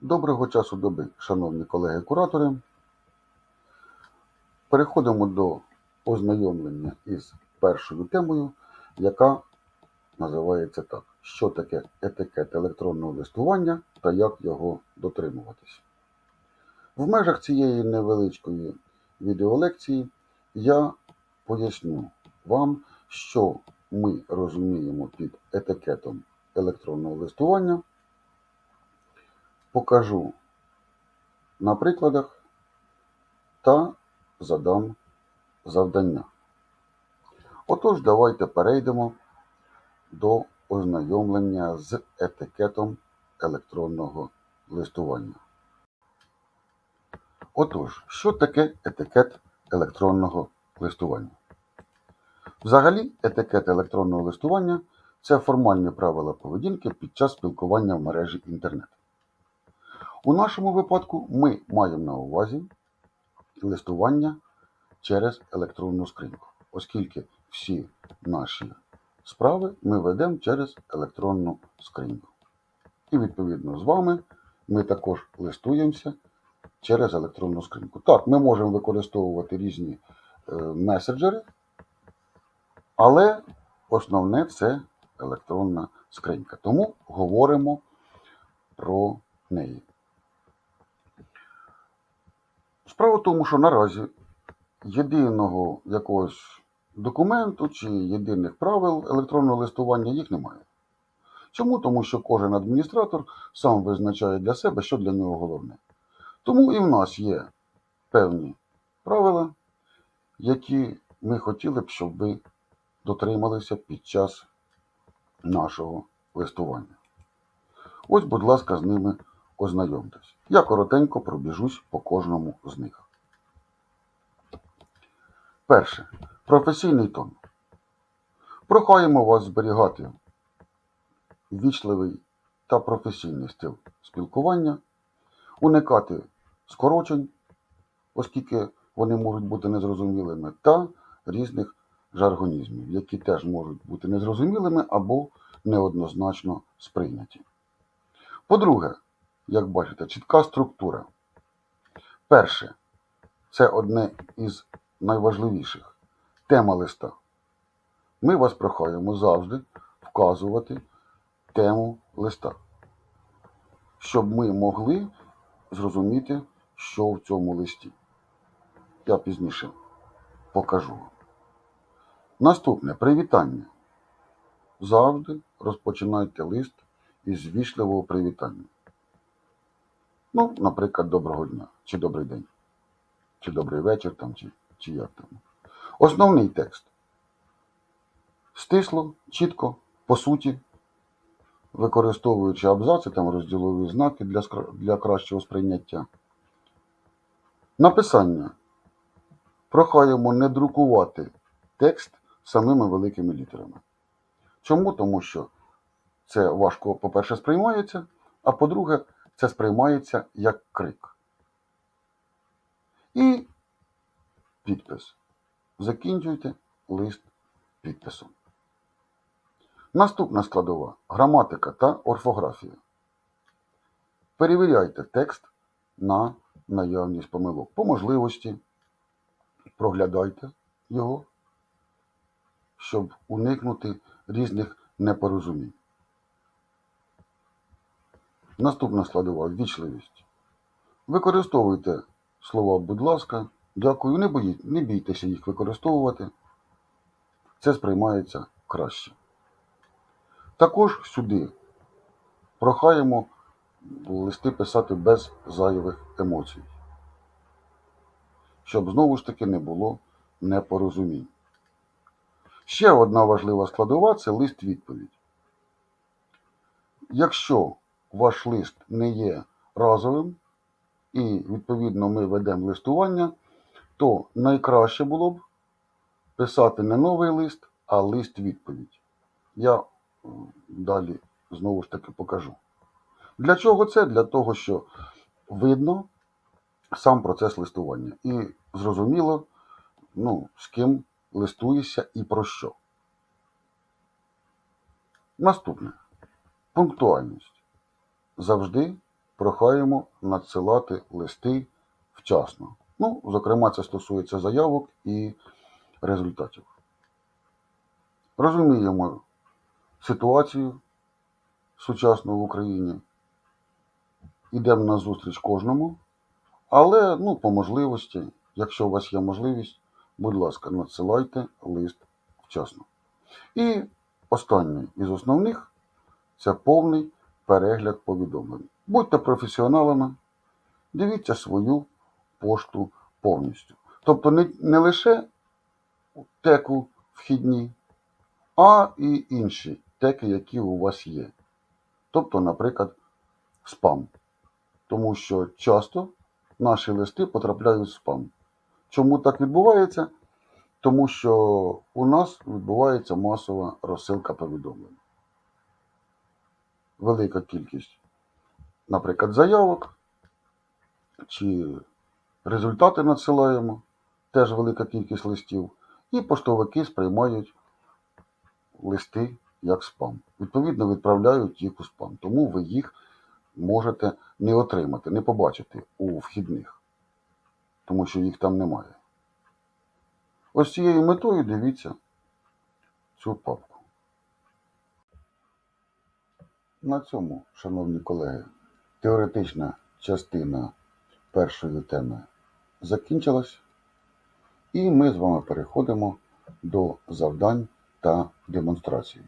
Доброго часу доби, шановні колеги-куратори. Переходимо до ознайомлення із першою темою, яка називається так: що таке етикет електронного листування та як його дотримуватись. В межах цієї невеличкої відеолекції я поясню вам, що ми розуміємо під етикетом електронного листування покажу на прикладах та задам завдання. Отож, давайте перейдемо до ознайомлення з етикетом електронного листування. Отож, що таке етикет електронного листування? Взагалі, етикет електронного листування це формальні правила поведінки під час спілкування в мережі інтернет. У нашому випадку ми маємо на увазі листування через електронну скриньку, оскільки всі наші справи ми ведемо через електронну скриньку. І відповідно з вами ми також листуємося через електронну скриньку. Так, ми можемо використовувати різні е, меседжери, але основне це електронна скринька. Тому говоримо про неї. Справа в тому, що наразі єдиного якогось документу чи єдиних правил електронного листування їх немає. Чому? Тому що кожен адміністратор сам визначає для себе, що для нього головне. Тому і в нас є певні правила, які ми хотіли б, щоб ви дотрималися під час нашого листування. Ось, будь ласка, з ними ознайомтесь. Я коротенько пробіжусь по кожному з них. Перше. Професійний тон. Прохаємо вас зберігати ввічливий та професійний стиль спілкування, уникати скорочень, оскільки вони можуть бути незрозумілими, та різних жаргонізмів, які теж можуть бути незрозумілими або неоднозначно сприйняті. По-друге, як бачите, чітка структура. Перше, це одне із найважливіших тема листа. Ми вас прохаємо завжди вказувати тему листа, щоб ми могли зрозуміти, що в цьому листі. Я пізніше покажу вам. Наступне привітання. Завжди розпочинайте лист із вічливого привітання. Ну, наприклад, доброго дня, чи добрий день, чи добрий вечір, там, чи, чи як там. Основний текст. Стисло, чітко, по суті, використовуючи абзаци, там розділові знаки для, для кращого сприйняття. Написання. Прохаємо не друкувати текст самими великими літерами. Чому? Тому що це важко, по-перше, сприймається, а по-друге, це сприймається як крик. І підпис. Закінчуйте лист підписом. Наступна складова граматика та орфографія. Перевіряйте текст на наявність помилок. По можливості проглядайте його, щоб уникнути різних непорозумінь. Наступна складова ввічливість. Використовуйте слова, будь ласка, дякую, не, боїть, не бійтеся їх використовувати. Це сприймається краще. Також сюди прохаємо листи писати без зайвих емоцій, щоб знову ж таки не було непорозумінь. Ще одна важлива складова це лист відповідь. Якщо ваш лист не є разовим, і, відповідно, ми ведемо листування, то найкраще було б писати не новий лист, а лист відповідь. Я далі знову ж таки покажу. Для чого це? Для того, що видно сам процес листування. І зрозуміло, ну, з ким листуєшся і про що. Наступне. Пунктуальність. Завжди прохаємо надсилати листи вчасно. Ну, зокрема, це стосується заявок і результатів. Розуміємо ситуацію сучасну в Україні. Йдемо на зустріч кожному, але ну, по можливості, якщо у вас є можливість, будь ласка, надсилайте лист вчасно. І останнє із основних це повний перегляд повідомлень. Будьте професіоналами, дивіться свою пошту повністю. Тобто не, не лише теку вхідні, а і інші теки, які у вас є. Тобто, наприклад, спам. Тому що часто наші листи потрапляють в спам. Чому так відбувається? Тому що у нас відбувається масова розсилка повідомлень. Велика кількість, наприклад, заявок чи результати надсилаємо, теж велика кількість листів, і поштовики сприймають листи як спам. Відповідно, відправляють їх у спам. Тому ви їх можете не отримати, не побачити у вхідних, тому що їх там немає. Ось цією метою дивіться цю папку. На цьому, шановні колеги, теоретична частина першої теми закінчилась, і ми з вами переходимо до завдань та демонстрації.